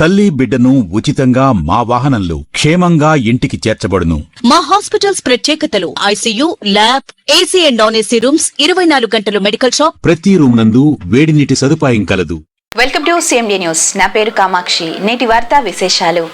తల్లి బిడ్డను ఉచితంగా మా వాహనంలో క్షేమంగా ఇంటికి చేర్చబడును. మా హాస్పిటల్స్ ప్రత్యేకతలు ICU lab AC and non AC rooms ఇరవై నాలుగు గంటలు మెడికల్ షాప్. ప్రతి రూమ్ నందు వేడి నీటి సదుపాయం కలదు. వెల్కమ్ టు సిఎండి న్యూస్ నా పేరు కామాక్షి. నేటి వార్తా విశేషాలు.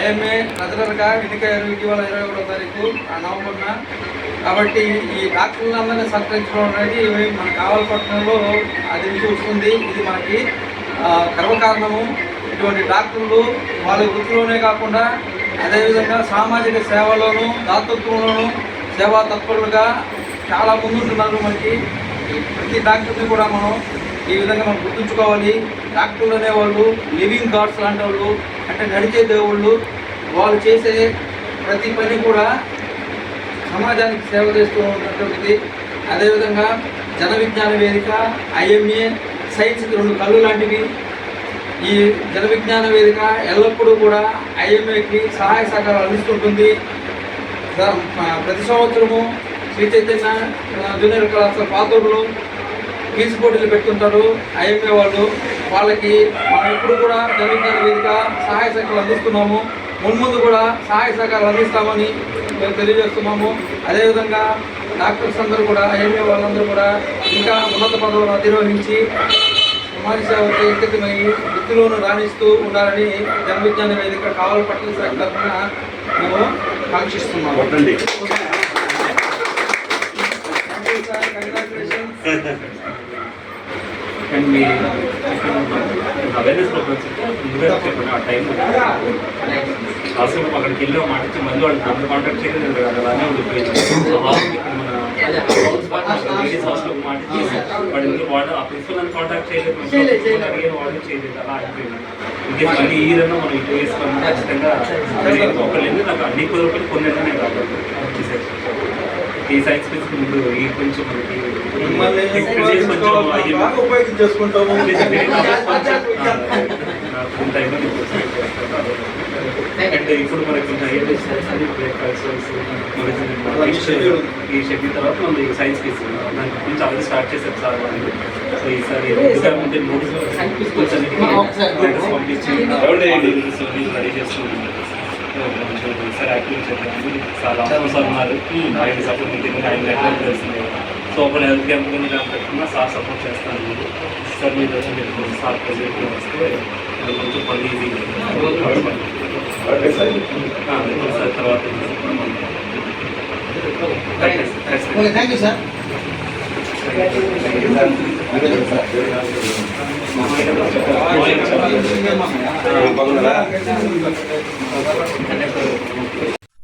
ఐఎంఏ ట్రెజరర్గా ఎన్నికయ్యారు ఇటీవల ఇరవై ఒకటో తారీఖు ఆ నవంబర్న కాబట్టి ఈ డాక్టర్లందరినీ సత్కరించడం అనేది మన కావలపట్నంలో అది వస్తుంది ఇది మనకి ఆ, గర్వకారణము. ఇటువంటి డాక్టర్లు వాళ్ళ వృత్తిలోనే కాకుండా అదేవిధంగా సామాజిక సేవలోనూ దాతృత్వంలోనూ సేవా తత్పరులుగా చాలా ముందుంటున్నారు మనకి. ప్రతి డాక్టర్ని కూడా మనం ఈ విధంగా మనం గుర్తుంచుకోవాలి. డాక్టర్లు అనేవాళ్ళు లివింగ్ గాడ్స్ లాంటి వాళ్ళు అంటే నడిచే దేవుళ్ళు. వాళ్ళు చేసే ప్రతి పని కూడా సమాజానికి సేవ చేస్తూ ఉన్నటువంటిది. అదేవిధంగా జన విజ్ఞాన వేదిక ఐఎంఏ సైన్స్కి రెండు కళ్ళు లాంటివి. ఈ జల విజ్ఞాన వేదిక ఎల్లప్పుడూ కూడా ఐఎంఏకి సహాయ సహకారాలు అందిస్తుంటుంది. ప్రతి సంవత్సరము శ్రీ చైతన్య జూనియర్ కళాశాల పాతూరులో క్విజ్ పోటీలు పెడుతుంటారు ఐఎంఏ వాళ్ళు. వాళ్ళకి మనం ఎప్పుడు కూడా జనవిజ్ఞాన వేదిక సహాయ సహకారాలు అందిస్తున్నాము. మున్ముందు కూడా సహాయ సహకారాలు అందిస్తామని మేము తెలియజేస్తున్నాము. అదేవిధంగా డాక్టర్స్ అందరూ కూడా ఐఎంఏ వాళ్ళందరూ కూడా ఇంకా ఉన్నత పదవులు అధిరోహించి సమాజ సేవకు అంకితమై వృత్తిలోను రాణిస్తూ ఉండాలని జన విజ్ఞాన వేదిక కావాలి పట్ల శాఖ తరఫున మేము కాంక్షిస్తున్నాము. అవేర్నెస్ అసలు అక్కడికి వెళ్ళి మాట మళ్ళీ వాళ్ళు కాంటాక్ట్ చేయలేదు కదా అలానే ఉండిపోయింది లేడీస్ హాస్టల్ మాట ఇచ్చి వాడు వాడు ఆ ప్రిన్సిపల్ నన్ను కాంటాక్ట్ చేయలేదు అడిగిన చేయలేదు అలా అయిపోయింది ఇంకే మళ్ళీ ఈ రన్న మనం ఇటు వేసుకొని ఖచ్చితంగా ఒకళ్ళు నాకు అన్ని కుదరపడి కొన్ని నేను కాబట్టి ఈ సైన్స్ స్పేస్ ఈ కొంచెం మనకి ఉపయోగించేసుకుంటాము అంటే ఇప్పుడు మనకి కొంచెం ఐఎల్ఎస్ ఈ షెడ్యూల్ తర్వాత మనం ఈ సైన్స్ తీసుకున్నాం దానికి కొంచెం అది స్టార్ట్ చేశారు సార్ వాళ్ళు సో ఈసారి ముందే నోట్స్ పంపించి రెడీ చేస్తున్నాం యాక్టివ్ సార్ అవసరం సార్ ఉన్నారు ఆయన సపోర్ట్ మీటింగ్ ఆయన నెట్వర్క్ చేస్తుంది సో ఒక హెల్త్ క్యాంప్ కానీ ఇలా పెట్టుకున్నా సార్ సపోర్ట్ చేస్తాను సార్ మీరు వచ్చి మీరు సార్ ప్రజెంట్ వస్తే అది కొంచెం పని ఈజీ సార్ తర్వాత థ్యాంక్ యూ సార్ బాగున్నారా